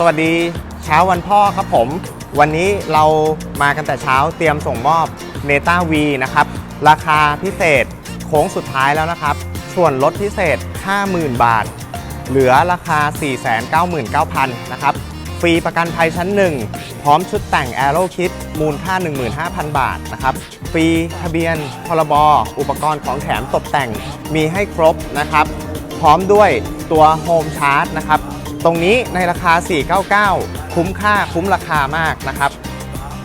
สวัสดีเช้าวันพ่อครับผม วันนี้เรามากันแต่เช้าเตรียมส่งมอบเนต้าวีนะครับ ราคาพิเศษโค้งสุดท้ายแล้วนะครับ ส่วนลดพิเศษ 50,000 บาท เหลือราคา 499,000 นะครับ ฟรีประกันภัยชั้น 1 พร้อมชุดแต่ง Aero Kit มูลค่า 15,000 บาทนะครับ ฟรีทะเบียนพรบอุปกรณ์ของแถมตกแต่งมีให้ครบนะครับ พร้อมด้วยตัว Home Charge นะครับ ตรงนี้ในราคา 499 คุ้มค่าคุ้มราคามากนะครับ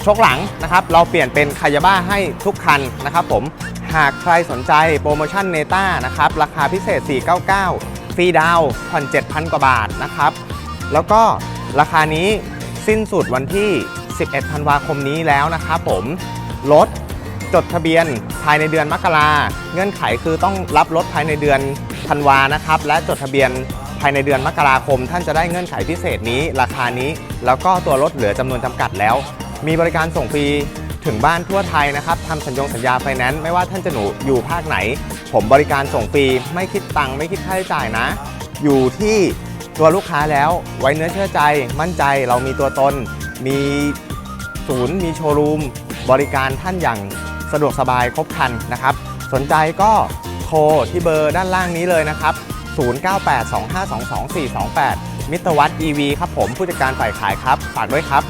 ชกหลังนะครับเราเปลี่ยนเป็นคายาบ้าให้ทุกคันนะครับผมหากใครสนใจโปรโมชั่นเนต้านะครับราคาพิเศษ 499 ฟรีดาวผ่อน 7,000 กว่าบาทนะครับแล้วก็ราคานี้สิ้นสุดวันที่ 11 ธันวาคมนี้แล้วนะครับผมรถจดทะเบียนภายในเดือนมกราเงื่อนไขคือต้องรับรถภายในเดือนธันวานะครับและจดทะเบียน ภายในเดือนมกราคม ท่านจะได้เงื่อนไขพิเศษนี้ ราคานี้ แล้วก็ตัวรถเหลือจำนวนจำกัดแล้ว มีบริการส่งฟรีถึงบ้านทั่วไทยนะครับทำสัญญงสัญญาไฟแนนซ์ไม่ว่าท่านจะหนูอยู่ภาคไหน ผมบริการส่งฟรีไม่คิดตังค์ไม่คิดค่าใช้จ่ายนะ อยู่ที่ตัวลูกค้าแล้วไว้เนื้อเชื่อใจ มั่นใจเรามีตัวตน มีศูนย์มีโชว์รูม บริการท่านอย่างสะดวกสบายครบครันนะครับ สนใจก็โทรที่เบอร์ด้านล่างนี้เลยนะครับ 0982522428 มิตรวัตร EV ครับผมผู้จัดการฝ่ายขายครับฝากด้วยครับ